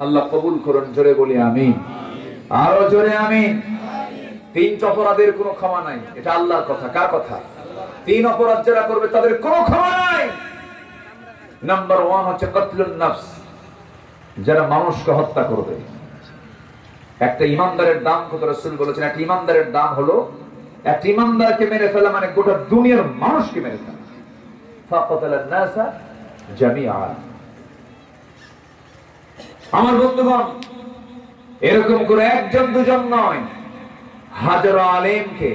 আল্লাহ কবুল করুন, জোরে বলি আমি আরও জোরে আমি তিন অপরাধের কোনো ক্ষমা নাই, এটা আল্লাহর কথা। কার কথা? তিন অপরাধ যারা করবে, তাদের কোনো ক্ষমা নাই। নাম্বার ওয়ান হচ্ছে কতলুন নফস। যারা মানুষকে হত্যা করবে। একটা ইমানদারের দাম কত? রসুল বলেছেন, একটা ইমানদারের দাম হলো, একটা ইমানদারকে মেরে ফেলা মানে গোটা দুনিয়ার মানুষকে মেরে ফেলা। ফাকাতালান নাসা জামিআ। আমার বন্ধুগণ, এরকম করে একজন দুজন নয়, হাজারো আলেমকে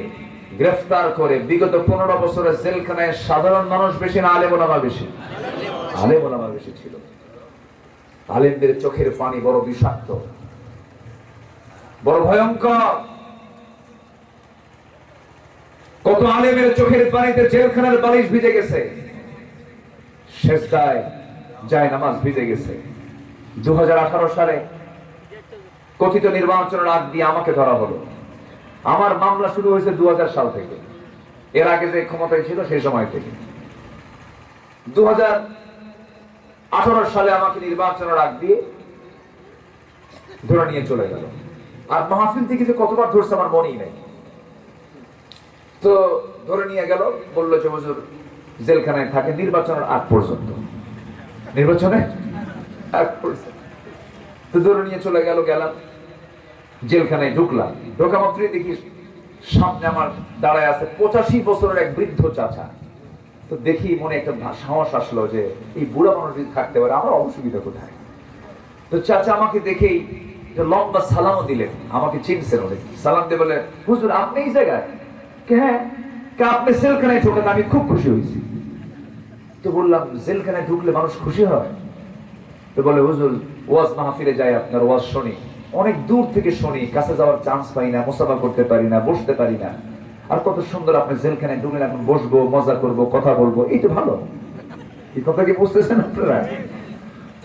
গ্রেফতার করে বিগত পনেরো বছরের জেলখানায় সাধারণ মানুষ বেশি না, আলেম ওলামা বেশি। আলেম ওলামা বেশি ছিল। আলেমদের চোখের পানি বড় বিষাক্ত, বড় ভয়ঙ্কর। কত আলেমের চোখের পানিতে জেলখানার বালিশ ভিজে গেছে। শেষদায় যায় নামাজ ভিজে গেছে। দু হাজার আঠারো সালে কথিত নির্বাচনের আগ দিয়ে আমাকে ধরা হলো। আমার মামলা শুরু হয়েছে দু সাল থেকে। এর আগে যে ক্ষমতায় ছিল সেই সময় থেকে। দু সালে আমাকে নির্বাচনের আগ দিয়ে ধরে নিয়ে চলে গেল। আর মাহফিল থেকে যে কতবার ধরছে আমার মনেই নেই। তো ধরে নিয়ে গেল, বলল যে হুজুর, জেলখানায় থাকে, নির্বাচনের আগ পর্যন্ত। নির্বাচনে পর্যন্ত তো ধরে নিয়ে চলে গেল, গেলাম। জেলখানায় ঢুকলাম। ঢোকা মাত্রই দেখি সামনে আমার দাঁড়ায় আছে পঁচাশি বছরের এক বৃদ্ধ চাচা। তো দেখি মনে একটা সাহস আসলো যে এই বুড়া মানুষ যদি থাকতে পারে, আমার অসুবিধা কোথায়? তো চাচা আমাকে দেখেই লম্বা সালামও দিলেন। আমাকে চিনছেন অনেক। সালাম দিয়ে বলে হুজুর, আপনি এই জায়গায়? হ্যাঁ। আপনি জেলখানায় ঢোকেন আমি খুব খুশি হয়েছি। তো বললাম, জেলখানায় ঢুকলে মানুষ খুশি হয়? তো বলে, হুজুর, ওয়াজ মাহফিলে যাই আপনার, ওয়াজ শুনি। অনেক দূর থেকে শুনি, কাছে যাওয়ার চান্স পাই না, মুসাফা করতে পারি না, বসতে পারি না। আর কত সুন্দর আপনি জেলখানায় ঢুকলেন, এখন বসবো, মজা করব, কথা বলব, এই তো ভালো। এই কথা কি বুঝতেছেন আপনারা?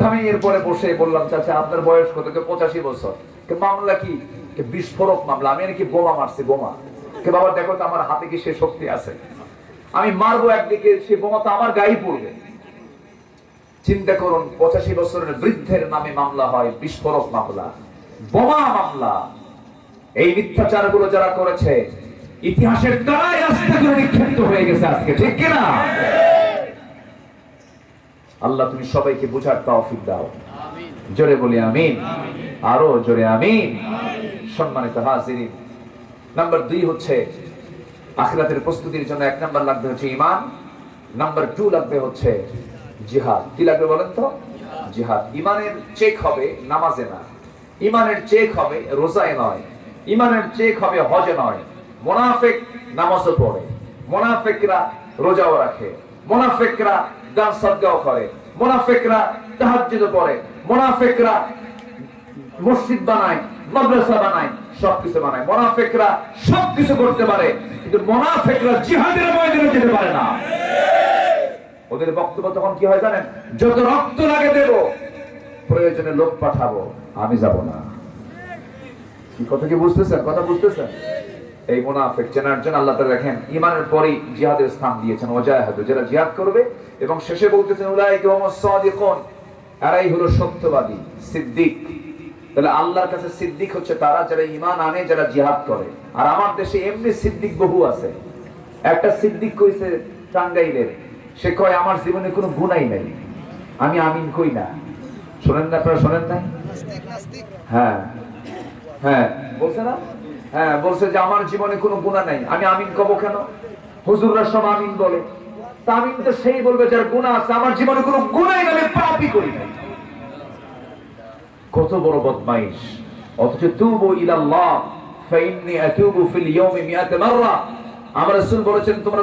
আমি এরপরে বসে বললাম, চাচা, আপনার বয়স কত? কে পঁচাশি বছর। কে, মামলা কি? কে, বিস্ফোরক মামলা। আমি নাকি বোমা মারছি, বোমা? কে, বাবা, দেখো তো আমার হাতে কি সে শক্তি আছে? আমি মারবো একদিকে, সে বোমা তো আমার গায়ে পড়বে। চিন্তা করুন, পঁচাশি বছরের বৃদ্ধের নামে মামলা হয়, বিস্ফোরক মামলা, বোমা মামলা। এই মিথ্যাচারগুলো যারা করেছে, ইতিহাসের দ্বারাই আস্তে করে নিক্ষিপ্ত হয়ে গেছে আজকে, ঠিক কিনা? আল্লাহ, তুমি সবাইকে বুঝার তৌফিক দাও। জোরে বলি আমিন। আরও জোরে আমিন। সম্মানিত হাজিরিন, নাম্বার দুই হচ্ছে, আখিরাতের প্রস্তুতির জন্য এক নাম্বার লাগবে হচ্ছে ইমান নাম্বার টু লাগবে হচ্ছে জিহাদ। কি লাগবে বলেন তো? জিহাদ। ইমানের চেক হবে নামাজে না। ইমানের চেক হবে রোজায় নয়। ইমানের চেক হবে হজে নয়। মোনাফেক নামাজও পড়ে। মোনাফেকরা রোজাও রাখে। মোনাফেকরা দান সদ্গাও করে। মোনাফেকরা তাহাজ্জুদ পড়ে। মোনাফেকরা মসজিদ বানায়, মাদ্রাসা বানায়, সবকিছু বানায়। মোনাফেকরা সবকিছু করতে পারে, কিন্তু মোনাফেকরা জিহাদের ময়দানে যেতে পারে না। ওদের বক্তব্য তখন কি হয় জানেন? যত রক্ত লাগে দেব, প্রয়োজনে লোক পাঠাবো, আমি যাব না। কি কথা কি বুঝতেছেন? কথা বুঝতেছেন? এই মুনাফিক চেনার জন্য আল্লাহ তাআলা দেখেন ইমানের পরেই জিহাদের স্থান দিয়েছেন, ওয়াজাহাদু, যারা জিহাদ করবে, এবং শেষে বলতেছেন, উলাইকা হুমুস সাদিকুন। এরাই হলো সত্যবাদী, সিদ্দিক। তাহলে আল্লাহর কাছে সিদ্দিক হচ্ছে তারা যারা ইমান আনে, যারা জিহাদ করে। আর আমার দেশে এমনি সিদ্দিক বহু আছে। একটা সিদ্দিক কইছে, টাঙ্গাইলের। সে কয়, আমার জীবনে কোনো গুণাই নাই। আমি আমিন কই না। শোনেন না আপনারা, শোনেন না হ্যাঁ হ্যাঁ বলছে না? হ্যাঁ বলছে যে, আমার জীবনে কোনো গুণা নাই। আমি আমিন কব কেন? হুজুররা সব আমিন বলে। তা আমিন তো সেই বলবে, যার গুণা আছে, আমার জীবনে কোনো গুণাই নাই পাপই করি নাই। কত বড় বদমাইশ। অথচ তুবু ইলাল্লাহ ফাইন্নি আতুবু ফিল ইয়াউমি মিয়াত মাররা। আমার রাসূল বলেছেন, তোমরা